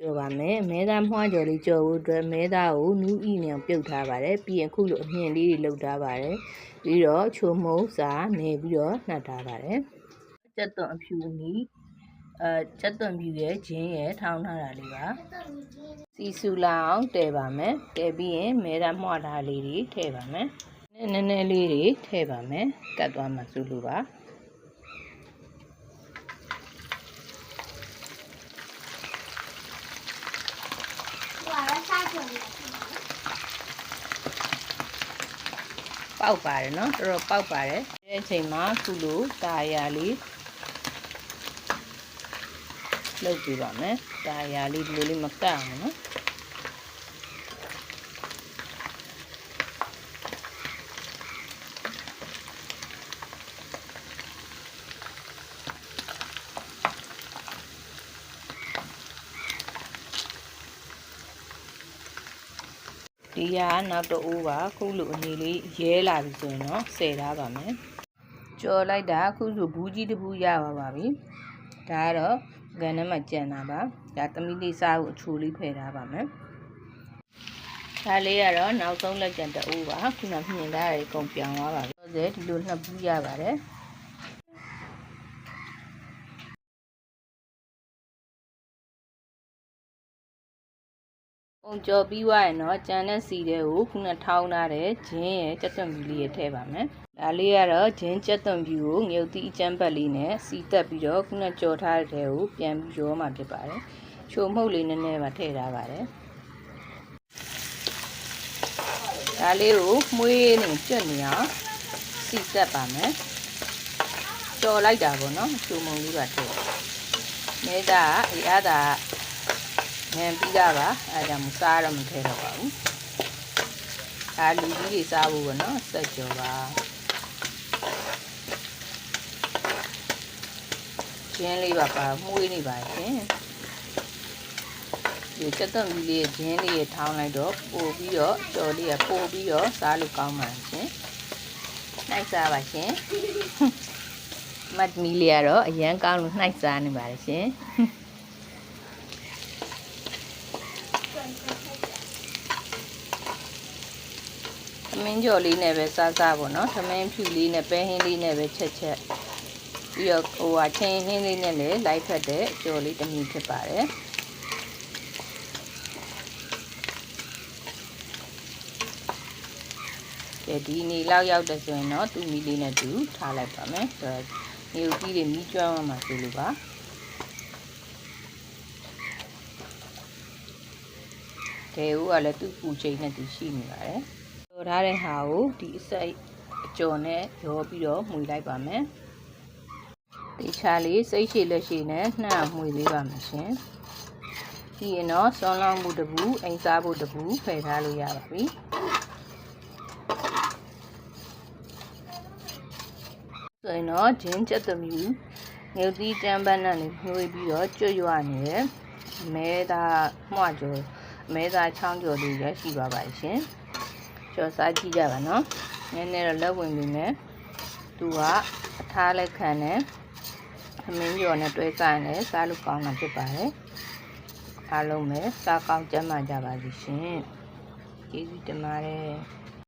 ကြော်ပါမယ်မဲသားမွှားကြော်လေးကြော်ဖို့အတွက်မဲသားကိုနူးဤနေအောင်ပြုတ်ထားပါတယ်ပြီးရင်အခုလိုအမြင့်လေးတွေလုပ်ထားပါတယ်ပြီးတော့ချိုမုံစာနေပြီးတော့နှက်ထားပါတယ်ကျက်သွန်အဖြူနီအဲကျက်သွန်ဖြူရဲ့ဂျင်းရဲ့ထောင်းထားတာလေးပါစီဆူလာအောင်တည်ပါမယ်တည်ပြီးရင်မဲသားမွှားထားလေးတွေထည့်ပါမယ်နည်းနည်းလေးတွေထည့်ပါမယ်ကတ်သွားမှစုလို့ပါ ကတော့စားကြတယ်ပေါက်ပါတယ်နော်တော်တော်ပေါက်ပါတယ်ဒီအချိန်မှာခုလိုတာယာလေးလုပ်ပြပါမယ်တာယာလေးဒီလိုလေးမကတ်အောင်နော် ဒီဟာနောက်တော့အိုးပါခုလိုအနေလေးရဲလာပြီဆိုရင်တော့ဆယ်ထားပါမယ်ကြော်လိုက်တာခုဆိုဘူးကြီးတစ်ဘူးရပါပါပြီဒါကတော့ကန်ထဲမှာကြံတာပါဒါသမီးလေးစားဖို့အချိုလေးဖယ်ထားပါမယ်ဒါလေးကတော့နောက်ဆုံးလက်ကြံတအိုးပါခုနမြင်ထားရအကုန်ပြောင်းသွားပါပြီဆိုတော့ဒီလိုနှစ်ဘူးရပါတယ် ပုံကြော်ပြီးွားရင်တော့ကြံတဲ့စီတွေကိုခုနထောင်းထားတဲ့ဂျင်းရဲ့ကြက်သွန်ဖြူလေးရဲ့ထည့်ပါမယ်။ဒါလေးကတော့ဂျင်းကြက်သွန်ဖြူကိုငြုပ်သီးအကျန်းပတ်လေးနဲ့စီတက်ပြီးတော့ခုနကြော်ထားတဲ့ကိုပြန်ပြီးရောမှဖြစ်ပါတယ်။ချိုမှုတ်လေးနည်းနည်းပါထည့်ထားပါတယ်။ဒါလေးကိုမှုေးနေကျွတ်နေအောင်စီတက်ပါမယ်။ကြော်လိုက်တာပေါ့နော်ချိုမှုတ်လေးပါထည့်။မဲတာအေးအားတာ ငန်ပြီးတာပါအဲဒါမှစားတော့မထဲတော့ပါဘူးဒါလူကြီးတွေစားဖို့ပေါ့နော်စက်ကြောပါကျင်းလေးပါပါမှုေးနေပါရှင်ဒီစက်သွန်ကြီးလေးကျင်းလေးရထောင်းလိုက်တော့ပို့ပြီးတော့ကြော်လေးရပို့ပြီးတော့စားလို့ကောင်းပါရှင်နိုင်စားပါရှင်မတ်မီလေးကတော့အရန်ကောင်းလို့နှိုက်စားနေပါတယ်ရှင် မင်းကြော်လေးနဲ့ပဲစားစားပေါ့နော်သမင်းဖြူလေးနဲ့ပဲဟင်းလေးနဲ့ပဲချက်ချက်ပြီးတော့ဟိုဟာချင်းဟင်းလေးနဲ့လည်းလိုက်ဖက်တဲ့ကြော်လေးတစ်မျိုးဖြစ်ပါတယ်ကဲဒီနေလောက်ရောက်တဲ့ဆိုရင်တော့သူ့မီလေးနဲ့တူထားလိုက်ပါမယ်ဆိုတော့နေဦးကြီးတွေမီးကျွမ်းအောင်မှာဆိုလို့ပါကဲဦးကလည်းသူ့ပူချိန်နဲ့သူရှိနေပါတယ်ကြော် ထားတဲ့ဟာကိုဒီအစိတ်အကျော်နဲ့ရောပြီးတော့မှွေလိုက်ပါမယ်။တေချာလေးစိတ်ရှည်လက်ရှည်နဲ့နှံ့မှွေလေးပါမယ်ရှင်။ပြီးရင်တော့စွန်းလောင်းမှုတပူအိမ်စားဖို့တပူဖယ်ထားလို့ရပါပြီ။ဆိုရင်တော့ဂျင်းချက်သမီးငုတ်သီးတန်းပန်းနဲ့နေမှွေပြီးတော့ကျွတ်ရွနေတဲ့မဲသားမှွားကျော်မဲသားချောင်းကျော်လေးရရှိပါပါရှင်။ ကျော်စားကြည့်ကြပါနော်နည်းနည်းတော့လက်ဝင်ပြီနဲ့သူကအထားလက်ခံနဲ့သမင်းကျော်နဲ့တွဲစားရင်လည်းစားလို့ကောင်းတာဖြစ်ပါတယ်အားလုံးပဲစားကောင်းကြမ်းမှကြပါစီရှင်ကျေးဇူးတင်ပါတယ်